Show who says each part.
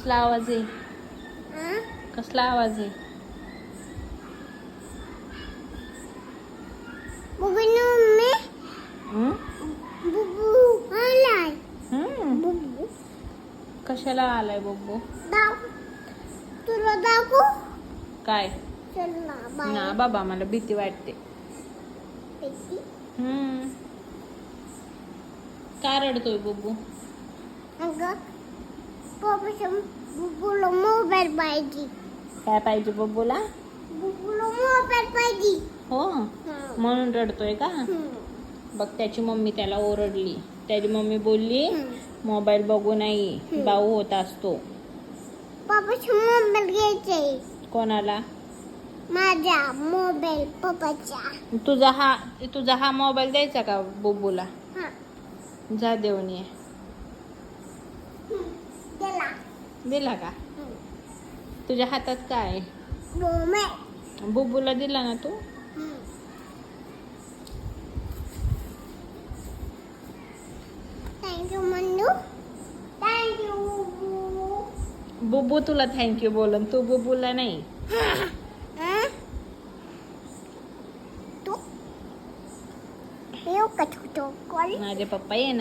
Speaker 1: कसला आवाज आहे? कसला आवाज आहे? कशाला आलाय बब्बू
Speaker 2: तुला दाखवू?
Speaker 1: काय?
Speaker 2: ना
Speaker 1: बाबा मला भीती वाटते.
Speaker 2: पेटी.
Speaker 1: हं. का रडतोय बब्बू
Speaker 2: बुबूला मोबाईल पाहिजे.
Speaker 1: काय पाहिजे बब्बूला
Speaker 2: बुबूला मोबाईल पाहिजे.
Speaker 1: हो?
Speaker 2: हं.
Speaker 1: म्हणून रडतोय का. बघ त्याची मम्मी त्याला ओरडली. त्याची मम्मी बोलली. मोबाईल बघू नाही. भाऊ होत असतो.
Speaker 2: पप्पाचा मोबाईल घ्यायचे
Speaker 1: कोणाला?
Speaker 2: माझा मोबाईल पप्पाचा
Speaker 1: तुझा हा तुझा हा मोबाईल द्यायचा का बुब्बूला
Speaker 2: हा.
Speaker 1: जा देऊन ये. दिला का? तुझ्या हातात काय
Speaker 2: मोबाईल
Speaker 1: बुब्बूला दिला ना तू?
Speaker 2: Thank you Mannu thank you
Speaker 1: Bubbu तुला थँक्यू बोलन. तू बुब्बूला नाही.
Speaker 2: तू? येऊ का छोटो कॉल
Speaker 1: माझे पप्पा ये ना